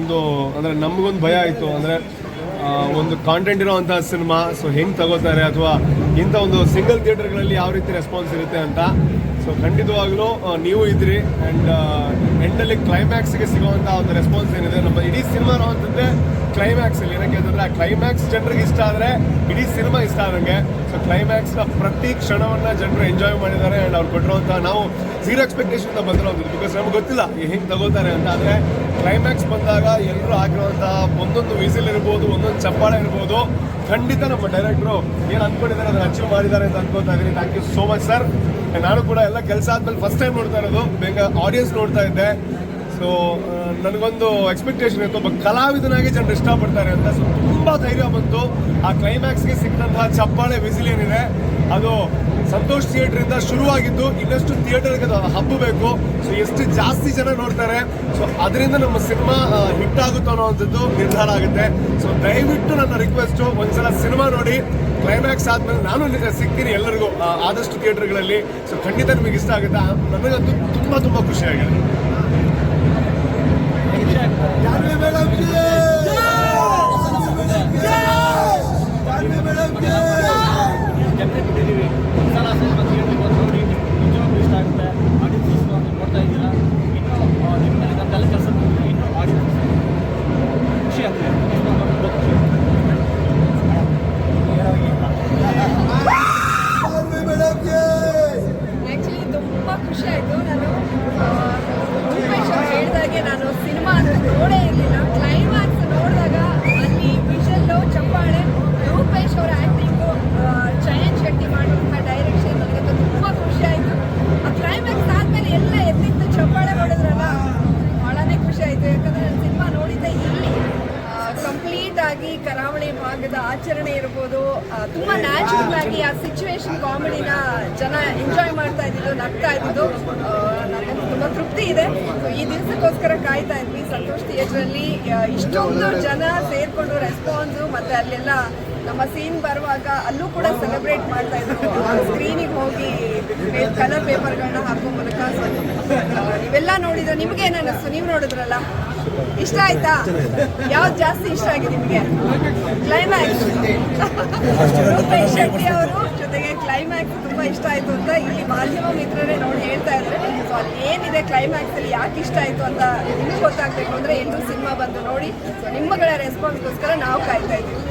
ಒಂದು, ಅಂದರೆ ನಮಗೊಂದು ಭಯ ಆಯಿತು. ಅಂದರೆ ಒಂದು ಕಾಂಟೆಂಟ್ ಇರೋವಂಥ ಸಿನಿಮಾ ಸೊ ಹೆಂಗೆ ತಗೋತಾರೆ ಅಥವಾ ಇಂಥ ಒಂದು ಸಿಂಗಲ್ ಥಿಯೇಟರ್ಗಳಲ್ಲಿ ಯಾವ ರೀತಿ ರೆಸ್ಪಾನ್ಸ್ ಇರುತ್ತೆ ಅಂತ. ಸೊ ಖಂಡಿತವಾಗ್ಲೂ ನೀವು ಇದ್ರಿ ಆ್ಯಂಡ್ ಎಂಡಲ್ಲಿ ಕ್ಲೈಮ್ಯಾಕ್ಸ್ಗೆ ಸಿಗುವಂಥ ಒಂದು ರೆಸ್ಪಾನ್ಸ್ ಏನಿದೆ, ನಮ್ಮ ಇಡೀ ಸಿನಿಮಾ ಅಂತಂದರೆ ಕ್ಲೈಮ್ಯಾಕ್ಸಲ್ಲಿ ಏನಕ್ಕೆ ಅಂತಂದರೆ, ಆ ಕ್ಲೈಮ್ಯಾಕ್ಸ್ ಜನರಿಗೆ ಇಷ್ಟ ಆದರೆ ಇಡೀ ಸಿನಿಮಾ ಇಷ್ಟ ಆದಂಗೆ ಸೊ ಕ್ಲೈಮ್ಯಾಕ್ಸ್ನ ಪ್ರತಿ ಕ್ಷಣವನ್ನು ಜನರು ಎಂಜಾಯ್ ಮಾಡಿದ್ದಾರೆ ಆ್ಯಂಡ್ ಅವ್ರು ಕೊಟ್ಟಿರುವಂಥ ನಾವು ಝೀರೋ ಎಕ್ಸ್ಪೆಕ್ಟೇಷನ್ ಬಂದಿರೋದು ಬಿಕಾಸ್ ನಮ್ಗೆ ಗೊತ್ತಿಲ್ಲ ಹೆಂಗೆ ತಗೋತಾರೆ ಅಂತ. ಆದರೆ ಕ್ಲೈಮ್ಯಾಕ್ಸ್ ಬಂದಾಗ ಎಲ್ಲರೂ ಆಗಿರುವಂಥ ಒಂದೊಂದು ವಿಸಿಲ್ ಇರ್ಬೋದು, ಒಂದೊಂದು ಚಪ್ಪಾಳೆ ಇರ್ಬೋದು, ಖಂಡಿತ ನಮ್ಮ ಡೈರೆಕ್ಟ್ರು ಏನು ಅಂದ್ಕೊಂಡಿದ್ದಾರೆ ಅದನ್ನು ಅಚೀವ್ ಮಾಡಿದ್ದಾರೆ ಅಂತ ಅನ್ಕೋತಾ ಇದ್ದೀನಿ thank you so much sir ನಾನು ಕೂಡ ಎಲ್ಲ ಕೆಲಸ ಆದಮೇಲೆ ಫಸ್ಟ್ ಟೈಮ್ ನೋಡ್ತಾ ಇರೋದು. ಬೇಗ ಆಡಿಯನ್ಸ್ ನೋಡ್ತಾ ಇದ್ದೆ. ಸೊ ನನಗೊಂದು ಎಕ್ಸ್ಪೆಕ್ಟೇಷನ್ ಇತ್ತು. ಒಬ್ಬ ಕಲಾವಿದನಾಗಿ ಜನರು ಇಷ್ಟಪಡ್ತಾರೆ ಅಂತ. ಸೊ ತುಂಬ ಧೈರ್ಯ ಬಂತು. ಆ ಕ್ಲೈಮ್ಯಾಕ್ಸ್ಗೆ ಸಿಕ್ಕಂತಹ ಚಪ್ಪಾಳೆ ವಿಸಿಲ್ ಏನಿದೆ ಅದು ಸಂತೋಷ್ ಥಿಯೇಟ್ರಿಂದ ಶುರುವಾಗಿದ್ದು ಇನ್ನಷ್ಟು ಥಿಯೇಟರ್ಗೆ ಅದು ಹಬ್ಬಬೇಕು ಸೊ ಎಷ್ಟು ಜಾಸ್ತಿ ಜನ ನೋಡ್ತಾರೆ. ಸೊ ಅದರಿಂದ ನಮ್ಮ ಸಿನಿಮಾ ಹಿಟ್ ಆಗುತ್ತೋ ಅನ್ನೋವಂಥದ್ದು ನಿರ್ಧಾರ ಆಗುತ್ತೆ. ಸೊ ದಯವಿಟ್ಟು ನನ್ನ ರಿಕ್ವೆಸ್ಟು ಒಂದ್ಸಲ ಸಿನಿಮಾ ನೋಡಿ. ಕ್ಲೈಮ್ಯಾಕ್ಸ್ ಆದ್ಮೇಲೆ ನಾನು ಸಿಗ್ತೀನಿ ಎಲ್ಲರಿಗೂ ಆದಷ್ಟು ಥಿಯೇಟರ್ಗಳಲ್ಲಿ ಸೊ ಖಂಡಿತ ನಿಮಗೆ ಇಷ್ಟ ಆಗುತ್ತೆ ನನಗಂತೂ ತುಂಬ ತುಂಬ ಖುಷಿಯಾಗಿದೆ. ಕರಾವಳಿ ಭಾಗದ ಆಚರಣೆ ಇರ್ಬೋದು ತುಂಬಾ ನ್ಯಾಚುರಲ್ ಆಗಿ ಆ ಸಿಚುವೇಶನ್ ಕಾಮಿಡಿನ ಜನ ಎಂಜಾಯ್ ಮಾಡ್ತಾ ಇದ್ದಿದ್ದು, ನಗ್ತಾ ಇದ್ದಿದ್ದು ನನಗೆ ತುಂಬಾ ತೃಪ್ತಿ ಇದೆ. ಈ ದಿವಸಕ್ಕೋಸ್ಕರ ಕಾಯ್ತಾ ಇದ್ವಿ. ಸಂತೋಷ್ ಥಿಯೇಟ್ರಲ್ಲಿ ಇಷ್ಟೊಂದು ಜನ ಸೇರ್ಕೊಂಡು ರೆಸ್ಪಾನ್ಸು ಮತ್ತೆ ಅಲ್ಲೆಲ್ಲ ನಮ್ಮ ಸೀನ್ ಬರುವಾಗ ಅಲ್ಲೂ ಕೂಡ ಸೆಲೆಬ್ರೇಟ್ ಮಾಡ್ತಾ ಇದ್ರು. ಸ್ಕ್ರೀನಿಗೆ ಹೋಗಿ ಕಲರ್ ಪೇಪರ್ಗಳನ್ನ ಹಾಕೋ ಮೂಲಕ. ಇವೆಲ್ಲ ನೋಡಿದ್ರೆ ನಿಮ್ಗೆ ಏನು ಅನ್ನಿಸ್ತು? ನೀವು ನೋಡಿದ್ರಲ್ಲ? ಇಷ್ಟ ಆಯ್ತಾ? ಯಾವ್ದು ಜಾಸ್ತಿ ಇಷ್ಟ ಆಗಿದೆ ನಿಮಗೆ? ಕ್ಲೈಮ್ಯಾಕ್ಸ್ ರೂಪೇಶ್ ಶೆಟ್ಟಿ ಅವರು ಜೊತೆಗೆ ಕ್ಲೈಮ್ಯಾಕ್ಸ್ ತುಂಬಾ ಇಷ್ಟ ಆಯ್ತು ಅಂತ ಇಲ್ಲಿ ಮಾಧ್ಯಮ ಮಿತ್ರರೇ ನೋಡಿ ಹೇಳ್ತಾ ಇದ್ರೆ ಸೊ ಅಲ್ಲಿ ಏನಿದೆ ಕ್ಲೈಮ್ಯಾಕ್ಸ್ ಅಲ್ಲಿ? ಯಾಕೆ ಇಷ್ಟ ಆಯ್ತು ಅಂತ ನಿಮ್ಗೆ ಗೊತ್ತಾಗ್ಬೇಕು ಅಂದ್ರೆ ಎಲ್ಲರೂ ಸಿನಿಮಾ ಬಂದು ನೋಡಿ. ಸೊ ನಿಮ್ಮಗಳ ರೆಸ್ಪಾನ್ಸ್ಗೋಸ್ಕರ ನಾವು ಕಾಯ್ತಾ ಇದ್ದೀವಿ.